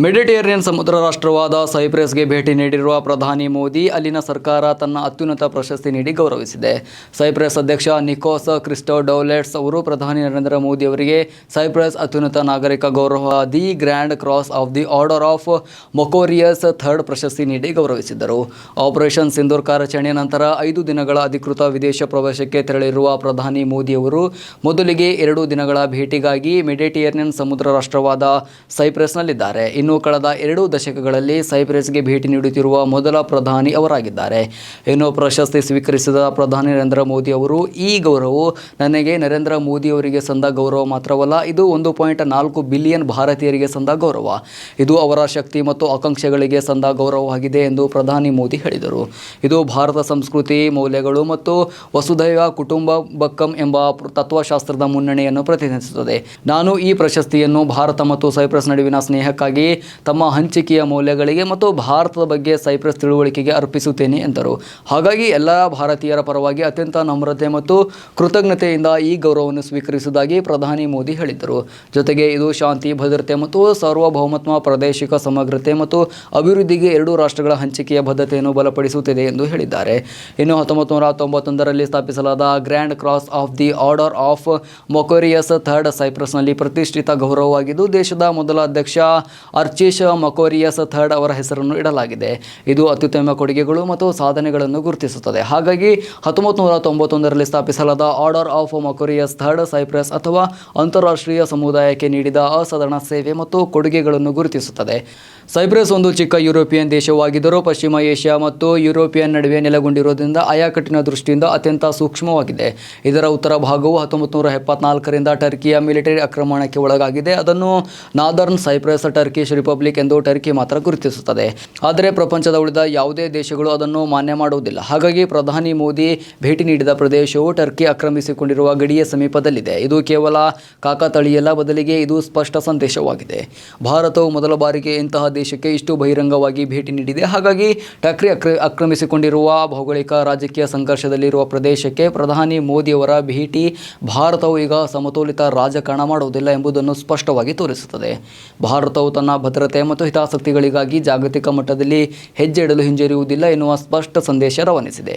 Mediterranean ಸಮುದ್ರ ರಾಷ್ಟ್ರವಾದ ಸೈಪ್ರಸ್ಗೆ ಭೇಟಿ ನೀಡಿರುವ ಪ್ರಧಾನಿ ಮೋದಿ ಅಲ್ಲಿನ ಸರ್ಕಾರ ತನ್ನ ಅತ್ಯುನ್ನತ ಪ್ರಶಸ್ತಿ ನೀಡಿ ಗೌರವಿಸಿದೆ. ಸೈಪ್ರಸ್ ಅಧ್ಯಕ್ಷ ನಿಕೋಸ್ ಕ್ರಿಸ್ಟೋ ಡೌಲೆಟ್ಸ್ ಅವರು ಪ್ರಧಾನಿ ನರೇಂದ್ರ ಮೋದಿ ಅವರಿಗೆ ಸೈಪ್ರಸ್ ಅತ್ಯುನ್ನತ ನಾಗರಿಕ ಗೌರವ the grand cross of the order of Makarios third ಪ್ರಶಸ್ತಿ ನೀಡಿ ಗೌರವಿಸಿದರು. ಆಪರೇಷನ್ ಸಿಂಧೂರ್ ಕಾರ್ಯಾಚರಣೆಯ ನಂತರ ಐದು ದಿನಗಳ ಅಧಿಕೃತ ವಿದೇಶ ಪ್ರವೇಶಕ್ಕೆ ತೆರಳಿರುವ ಪ್ರಧಾನಿ ಮೋದಿ ಅವರು ಮೊದಲಿಗೆ ಎರಡು ದಿನಗಳ ಭೇಟಿಗಾಗಿ ಮೆಡಿಟೇರಿಯನ್ ಸಮುದ್ರ ರಾಷ್ಟ್ರವಾದ ಸೈಪ್ರಸ್ನಲ್ಲಿದ್ದಾರೆ. ಇನ್ನು ಕಳೆದ ಎರಡು ದಶಕಗಳಲ್ಲಿ ಸೈಪ್ರಸ್ಗೆ ಭೇಟಿ ನೀಡುತ್ತಿರುವ ಮೊದಲ ಪ್ರಧಾನಿ ಅವರಾಗಿದ್ದಾರೆ. ಇನ್ನು ಪ್ರಶಸ್ತಿ ಸ್ವೀಕರಿಸಿದ ಪ್ರಧಾನಿ ನರೇಂದ್ರ ಮೋದಿ ಅವರು ಈ ಗೌರವವು ನನಗೆ ನರೇಂದ್ರ ಮೋದಿ ಅವರಿಗೆ ಸಂದ ಗೌರವ ಮಾತ್ರವಲ್ಲ, ಇದು ಒಂದು ಪಾಯಿಂಟ್ ನಾಲ್ಕು ಬಿಲಿಯನ್ ಭಾರತೀಯರಿಗೆ ಸಂದ ಗೌರವ. ಇದು ಅವರ ಶಕ್ತಿ ಮತ್ತು ಆಕಾಂಕ್ಷೆಗಳಿಗೆ ಸಂದ ಗೌರವವಾಗಿದೆ ಎಂದು ಪ್ರಧಾನಿ ಮೋದಿ ಹೇಳಿದರು. ಇದು ಭಾರತ ಸಂಸ್ಕೃತಿ, ಮೌಲ್ಯಗಳು ಮತ್ತು ವಸುದೈವ ಕುಟುಂಬ ಬಕ್ಕಂ ಎಂಬ ತತ್ವಶಾಸ್ತ್ರದ ಮುನ್ನಣೆಯನ್ನು ಪ್ರತಿನಿಧಿಸುತ್ತದೆ. ನಾನು ಈ ಪ್ರಶಸ್ತಿಯನ್ನು ಭಾರತ ಮತ್ತು ಸೈಪ್ರಸ್ ನಡುವಿನ ಸ್ನೇಹಕ್ಕಾಗಿ ತಮ್ಮ ಹಂಚಿಕೆಯ ಮೌಲ್ಯಗಳಿಗೆ ಮತ್ತು ಭಾರತದ ಬಗ್ಗೆ ಸೈಪ್ರಸ್ ತಿಳುವಳಿಕೆಗೆ ಅರ್ಪಿಸುತ್ತೇನೆ ಎಂದರು. ಹಾಗಾಗಿ ಎಲ್ಲ ಭಾರತೀಯರ ಪರವಾಗಿ ಅತ್ಯಂತ ನಮ್ರತೆ ಮತ್ತು ಕೃತಜ್ಞತೆಯಿಂದ ಈ ಗೌರವವನ್ನು ಸ್ವೀಕರಿಸುವುದಾಗಿ ಪ್ರಧಾನಿ ಮೋದಿ ಹೇಳಿದರು ಜೊತೆಗೆ ಇದು ಶಾಂತಿ, ಭದ್ರತೆ ಮತ್ತು ಸಾರ್ವಭೌಮತ್ವ, ಪ್ರಾದೇಶಿಕ ಸಮಗ್ರತೆ ಮತ್ತು ಅಭಿವೃದ್ಧಿಗೆ ಎರಡೂ ರಾಷ್ಟ್ರಗಳ ಹಂಚಿಕೆಯ ಬದ್ಧತೆಯನ್ನು ಬಲಪಡಿಸುತ್ತಿದೆ ಎಂದು ಹೇಳಿದ್ದಾರೆ. ಇನ್ನು ಹತ್ತೊಂಬತ್ತು ತೊಂಬತ್ತೊಂದರಲ್ಲಿ ಸ್ಥಾಪಿಸಲಾದ grand cross of the order of Makarios third ಸೈಪ್ರಸ್ನಲ್ಲಿ ಪ್ರತಿಷ್ಠಿತ ಗೌರವವಾಗಿದ್ದು, ದೇಶದ ಮೊದಲ ಅಧ್ಯಕ್ಷ ಅರ್ಚಿಶ್ ಮಕೋರಿಯಸ್ ಥರ್ಡ್ ಅವರ ಹೆಸರನ್ನು ಇಡಲಾಗಿದೆ. ಇದು ಅತ್ಯುತ್ತಮ ಕೊಡುಗೆಗಳು ಮತ್ತು ಸಾಧನೆಗಳನ್ನು ಗುರುತಿಸುತ್ತದೆ. ಹಾಗಾಗಿ ಹತ್ತೊಂಬತ್ತು ನೂರ ತೊಂಬತ್ತೊಂದರಲ್ಲಿ ಸ್ಥಾಪಿಸಲಾದ order of Makarios third Cyprus ಅಥವಾ ಅಂತಾರಾಷ್ಟ್ರೀಯ ಸಮುದಾಯಕ್ಕೆ ನೀಡಿದ ಅಸಾಧಾರಣ ಸೇವೆ ಮತ್ತು ಕೊಡುಗೆಗಳನ್ನು ಗುರುತಿಸುತ್ತದೆ. ಸೈಪ್ರಸ್ ಒಂದು ಚಿಕ್ಕ ಯುರೋಪಿಯನ್ ದೇಶವಾಗಿದ್ದರೂ ಪಶ್ಚಿಮ ಏಷ್ಯಾ ಮತ್ತು ಯುರೋಪಿಯನ್ ನಡುವೆ ನೆಲೆಗೊಂಡಿರುವುದರಿಂದ ಆಯಾಕಟ್ಟಿನ ದೃಷ್ಟಿಯಿಂದ ಅತ್ಯಂತ ಸೂಕ್ಷ್ಮವಾಗಿದೆ. ಇದರ ಉತ್ತರ ಭಾಗವು ಹತ್ತೊಂಬತ್ತು ನೂರ ಎಪ್ಪತ್ನಾಲ್ಕರಿಂದ ಟರ್ಕಿಯ ಮಿಲಿಟರಿ ಆಕ್ರಮಣಕ್ಕೆ ಒಳಗಾಗಿದೆ. ಅದನ್ನು ನಾದರ್ನ್ ಸೈಪ್ರಸ್ ಟರ್ಕಿಶ್ ರಿಪಬ್ಲಿಕ್ ಎಂದು ಟರ್ಕಿ ಮಾತ್ರ ಗುರುತಿಸುತ್ತದೆ. ಆದರೆ ಪ್ರಪಂಚದ ಉಳಿದ ಯಾವುದೇ ದೇಶಗಳು ಅದನ್ನು ಮಾನ್ಯ ಮಾಡುವುದಿಲ್ಲ. ಹಾಗಾಗಿ ಪ್ರಧಾನಿ ಮೋದಿ ಭೇಟಿ ನೀಡಿದ ಪ್ರದೇಶವು ಟರ್ಕಿ ಆಕ್ರಮಿಸಿಕೊಂಡಿರುವ ಗಡಿಯ ಸಮೀಪದಲ್ಲಿದೆ. ಇದು ಕೇವಲ ಕಾಕತಳಿಯಲ್ಲ ಬದಲಿಗೆ ಇದು ಸ್ಪಷ್ಟ ಸಂದೇಶವಾಗಿದೆ. ಭಾರತವು ಮೊದಲ ಬಾರಿಗೆ ಇಂತಹ ದೇಶಕ್ಕೆ ಇಷ್ಟು ಬಹಿರಂಗವಾಗಿ ಭೇಟಿ ನೀಡಿದೆ. ಹಾಗಾಗಿ ಟರ್ಕಿ ಆಕ್ರ ಆಕ್ರಮಿಸಿಕೊಂಡಿರುವ ಭೌಗೋಳಿಕ ರಾಜಕೀಯ ಸಂಘರ್ಷದಲ್ಲಿರುವ ಪ್ರದೇಶಕ್ಕೆ ಪ್ರಧಾನಿ ಮೋದಿಯವರ ಭೇಟಿ ಭಾರತವು ಈಗ ಸಮತೋಲಿತ ರಾಜಕಾರಣ ಮಾಡುವುದಿಲ್ಲ ಎಂಬುದನ್ನು ಸ್ಪಷ್ಟವಾಗಿ ತೋರಿಸುತ್ತದೆ. ಭಾರತವು ತನ್ನ ಭದ್ರತೆ ಮತ್ತು ಹಿತಾಸಕ್ತಿಗಳಿಗಾಗಿ ಜಾಗತಿಕ ಮಟ್ಟದಲ್ಲಿ ಹೆಜ್ಜೆ ಇಡಲು ಹಿಂಜರಿಯುವುದಿಲ್ಲ ಎನ್ನುವ ಸ್ಪಷ್ಟ ಸಂದೇಶ ರವಾನಿಸಿದೆ.